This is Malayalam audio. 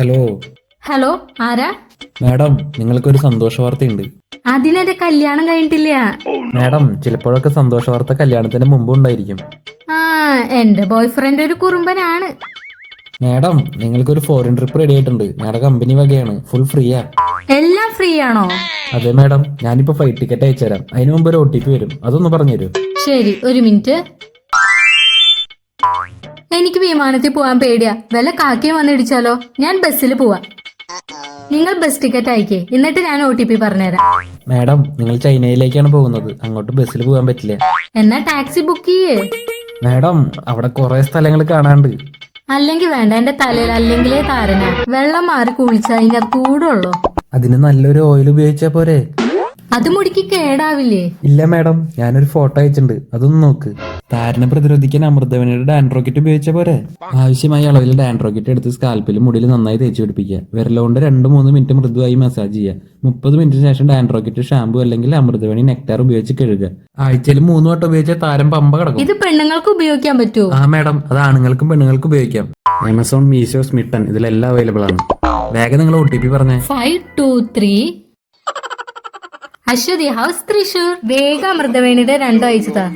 ഹലോ. ഹലോ ആരാ? മാഡം നിങ്ങൾക്കൊരു സന്തോഷ വാർത്തയുണ്ട്. അതിനെന്റെ കല്യാണം കഴിഞ്ഞിട്ടില്ല. മാഡം ചിലപ്പോഴൊക്കെ സന്തോഷ വാർത്ത കല്യാണത്തിന് മുമ്പ് ഉണ്ടായിരിക്കും. ആ എന്റെ ബോയ്ഫ്രണ്ട് ഒരു കുറുമ്പനാണ്. മാഡം നിങ്ങൾക്കൊരു ഫോറിൻ ട്രിപ്പ് റെഡി ആയിട്ടുണ്ട്. ഞങ്ങളുടെ കമ്പനി വകയാണ്. ഫുൾ ഫ്രീയാ എല്ലാം ഫ്രീ ആണോ അതെ മാഡം. ഞാനിപ്പോ ഫ്ലൈറ്റ് ടിക്കറ്റ് അയച്ചുതരാം. അതിനു മുമ്പ് ഒരു ഒ ടി പി വരും. അതൊന്ന് പറഞ്ഞുതരൂ? ശരി ഒരു മിനിറ്റ് എനിക്ക് വിമാനത്തിൽ പോവാൻ പേടിയാ. വല്ല കാക്കയും വന്നിടിച്ചാലോ ഞാൻ ബസ്സിൽ പോവാ. നിങ്ങൾ ബസ് ടിക്കറ്റ് അയക്കേ. എന്നിട്ട് ഞാൻ ഒ ടി പി പറഞ്ഞുതരാം. മാഡം നിങ്ങൾ ചൈനയിലേക്കാണ് പോകുന്നത്. അങ്ങോട്ട് ബസ്സിൽ പോകാൻ പറ്റില്ല. എന്നാ ടാക്സി ബുക്ക് ചെയ്യേ. മാഡം അവിടെ കുറെ സ്ഥലങ്ങൾ കാണാണ്ട് അല്ലെങ്കിൽ വേണ്ട എന്റെ തലയിൽ അല്ലെങ്കിലേ താരന. വെള്ളം മാറി കുളിച്ച അതിന്റെ കൂടുള്ളൂ അതിന് നല്ലൊരു ഓയിൽ ഉപയോഗിച്ചാ പോരെ? അത് മുടിക്ക് കേടാവില്ലേ? ഇല്ല മാഡം ഞാനൊരു ഫോട്ടോ അയച്ചിട്ടുണ്ട്. അതൊന്ന് നോക്ക്. താരനെ പ്രതിരോധിക്കാൻ അമൃതവനയുടെ ഡാൻഡ്രോക്കറ്റ് ഉപയോഗിച്ച പോരെ? ആവശ്യമായ അളവിൽ ഡാൻഡ്രോക്കറ്റ് എടുത്ത് സ്കാൽപ്പിൽ മുടിയിൽ നന്നായി തേച്ച് പിടിപ്പിക്കുക. വിരലുകൊണ്ട് രണ്ട് മൂന്ന് മിനിറ്റ് മൃദുവായി മസാജ് ചെയ്യുക. മുപ്പത് മിനിറ്റിന് ശേഷം ഡാൻഡ്രോക്കറ്റ് ഷാമ്പു അല്ലെങ്കിൽ അമൃതവണി നെക്ടാർ ഉപയോഗിച്ച് കഴുകുക. ആഴ്ചയിൽ മൂന്ന് വട്ടം ഉപയോഗിച്ച താരം പമ്പ കിടക്കും. ഇത് പെണ്ണുങ്ങൾക്ക് ഉപയോഗിക്കാൻ പറ്റുമോ ആ മാഡം അത് ആണുങ്ങൾക്കും പെണ്ണുങ്ങൾക്കും ഉപയോഗിക്കാം. ആമസോൺ മീഷോ സ്മിട്ടൺ ഇതിലെല്ലാം അവൈലബിൾ ആണ്. വേഗം നിങ്ങൾ ഒ ടി പി പറഞ്ഞേ. Five two three Aswathi house Thrissur വേഗം അമൃതവേണിയുടെ രണ്ടോ അയച്ചതാ